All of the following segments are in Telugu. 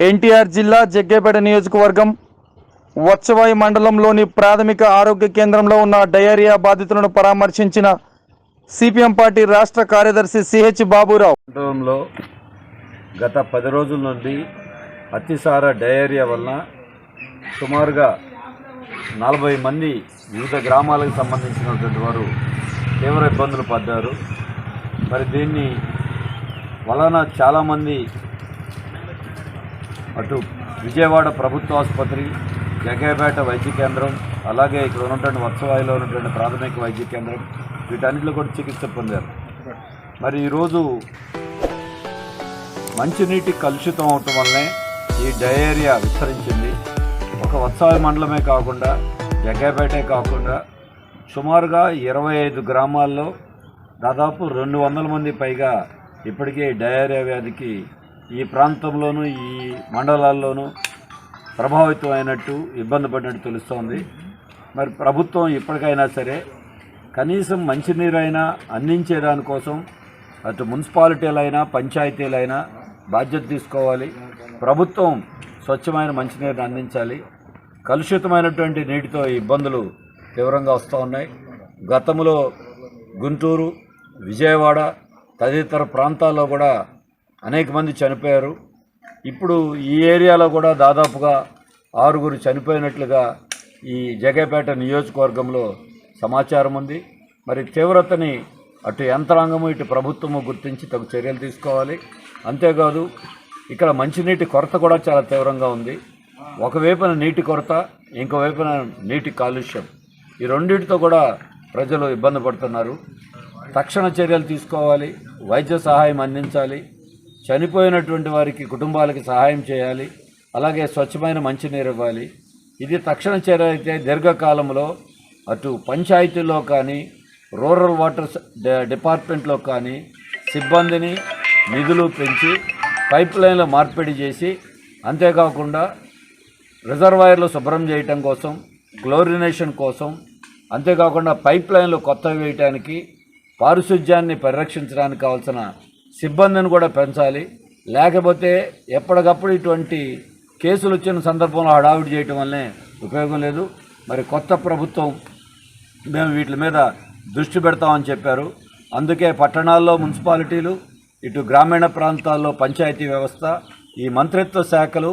ఎన్టీఆర్ జిల్లా జగ్గేపేట నియోజకవర్గం వచ్చవాయి మండలంలోని ప్రాథమిక ఆరోగ్య కేంద్రంలో ఉన్న డయేరియా బాధితులను పరామర్శించిన సిపిఎం పార్టీ రాష్ట్ర కార్యదర్శి సిహెచ్ బాబురావు. మండలంలో గత పది రోజుల నుండి అతిసార డయేరియా వలన సుమారుగా నలభై మంది వివిధ గ్రామాలకు సంబంధించినటువంటి వారు తీవ్ర ఇబ్బందులు పడ్డారు. మరి దీన్ని వలన చాలామంది అటు విజయవాడ ప్రభుత్వ ఆసుపత్రి జగ్గయ్యపేట వైద్య కేంద్రం అలాగే ఇక్కడ ఉన్నటువంటి వత్సవాయిలో ఉన్నటువంటి ప్రాథమిక వైద్య కేంద్రం వీటన్నిటిలో కూడా చికిత్స పొందారు. మరి ఈరోజు మంచినీటి కలుషితం అవటం వల్లనే ఈ డయేరియా విస్తరించింది. ఒక వత్సాయి మండలమే కాకుండా జగ్గైపేటే కాకుండా సుమారుగా ఇరవై ఐదు గ్రామాల్లో దాదాపు రెండు వందల మంది పైగా ఇప్పటికే డయేరియా వ్యాధికి ఈ ప్రాంతంలోనూ ఈ మండలాల్లోనూ ప్రభావితం అయినట్టు ఇబ్బంది పడినట్టు తెలుస్తోంది. మరి ప్రభుత్వం ఇప్పటికైనా సరే కనీసం మంచినీరైనా అందించేదానికోసం అటు మున్సిపాలిటీలైనా పంచాయతీలైనా బాధ్యత తీసుకోవాలి. ప్రభుత్వం స్వచ్ఛమైన మంచినీరుని అందించాలి. కలుషితమైనటువంటి నీటితో ఇబ్బందులు తీవ్రంగా వస్తూ ఉన్నాయి. గతంలో గుంటూరు విజయవాడ తదితర ప్రాంతాల్లో కూడా అనేక మంది చనిపోయారు. ఇప్పుడు ఈ ఏరియాలో కూడా దాదాపుగా ఆరుగురు చనిపోయినట్లుగా ఈ జగేపేట నియోజకవర్గంలో సమాచారం ఉంది. మరి తీవ్రతని అటు యంత్రాంగము ఇటు ప్రభుత్వము గుర్తించి తగు చర్యలు తీసుకోవాలి. అంతేకాదు ఇక్కడ మంచినీటి కొరత కూడా చాలా తీవ్రంగా ఉంది. ఒకవైపున నీటి కొరత ఇంకోవైపున నీటి కాలుష్యం. ఈ రెండింటితో కూడా ప్రజలు ఇబ్బంది పడుతున్నారు. తక్షణ చర్యలు తీసుకోవాలి. వైద్య సహాయం అందించాలి. చనిపోయినటువంటి వారికి కుటుంబాలకి సహాయం చేయాలి అలాగే స్వచ్ఛమైన మంచినీరు ఇవ్వాలి. ఇది తక్షణ చర్య అయితే దీర్ఘకాలంలో అటు పంచాయతీలో కానీ రూరల్ వాటర్ డిపార్ట్మెంట్లో కానీ సిబ్బందిని నిధులు పెంచి పైప్ లైన్ల మార్పిడి చేసి అంతేకాకుండా రిజర్వాయర్లు శుభ్రం చేయటం కోసం క్లోరినేషన్ కోసం అంతేకాకుండా పైప్ లైన్లు కొత్తవి వేయటానికి పారిశుధ్యాన్ని పరిరక్షించడానికి కావాల్సిన సిబ్బందిని కూడా పెంచాలి. లేకపోతే ఎప్పటికప్పుడు ఇటువంటి కేసులు వచ్చిన సందర్భంలో హడావిడి చేయటం వల్లనే ఉపయోగం లేదు. మరి కొత్త ప్రభుత్వం మేము వీటి మీద దృష్టి పెడతామని చెప్పారు. అందుకే పట్టణాల్లో మున్సిపాలిటీలు ఇటు గ్రామీణ ప్రాంతాల్లో పంచాయతీ వ్యవస్థ ఈ మంత్రిత్వ శాఖలు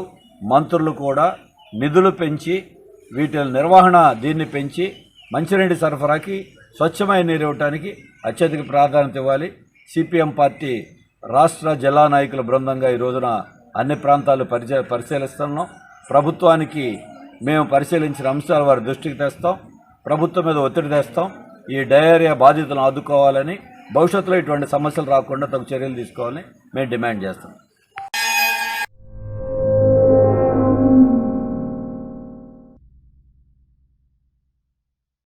మంత్రులు కూడా నిధులు పెంచి వీటి నిర్వహణ దీన్ని పెంచి మంచినీటి సరఫరాకి స్వచ్ఛమైన నీరు ఇవ్వటానికి అత్యధిక ప్రాధాన్యత ఇవ్వాలి. సిపిఎం పార్టీ రాష్ట్ర జిల్లా నాయకుల బృందంగా ఈ రోజున అన్ని ప్రాంతాలు పరిచయ పరిశీలిస్తున్నాం. ప్రభుత్వానికి మేము పరిశీలించిన అంశాలు వారి దృష్టికి తెస్తాం. ప్రభుత్వం మీద ఒత్తిడి తెస్తాం. ఈ డయేరియా బాధితులను ఆదుకోవాలని భవిష్యత్తులో ఇటువంటి సమస్యలు రాకుండా తగు చర్యలు తీసుకోవాలని మేము డిమాండ్ చేస్తాం.